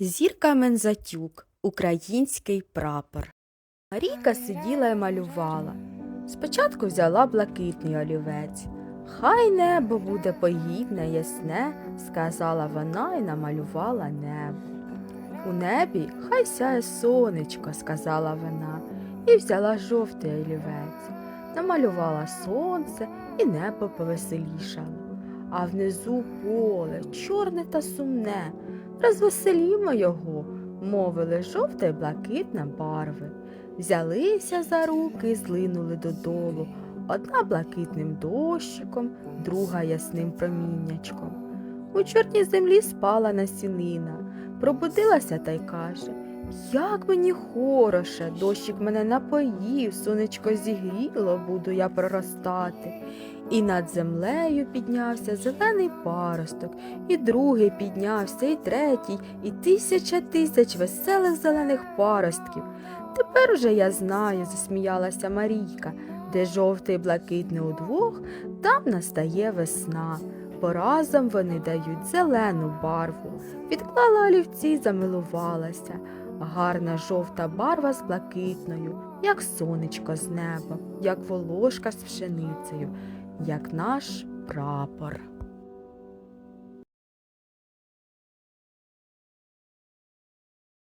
Зірка Мензатюк, український прапор. Марійка сиділа і малювала. Спочатку взяла блакитний олівець. Хай небо буде погідне, ясне, сказала вона і намалювала небо. У небі хай сяє сонечко, сказала вона, і взяла жовтий олівець. Намалювала сонце і небо повеселішало. А внизу поле, чорне та сумне. Розвеселімо його, мовили жовта й блакитна барви. Взялися за руки і злинули додолу, одна блакитним дощиком, друга ясним проміннячком. У чорній землі спала насінина, пробудилася та й каже Як мені хороше, дощик мене напоїв, сонечко зігріло, буду я проростати. І над землею піднявся зелений паросток, і другий піднявся, і третій, і тисяча тисяч веселих зелених паростків. Тепер уже я знаю, засміялася Марійка, де жовтий блакитний удвох, там настає весна. Бо разом вони дають зелену барву. Відклала олівці замилувалася. Гарна жовта барва з блакитною, як сонечко з неба, як волошка з пшеницею, як наш прапор.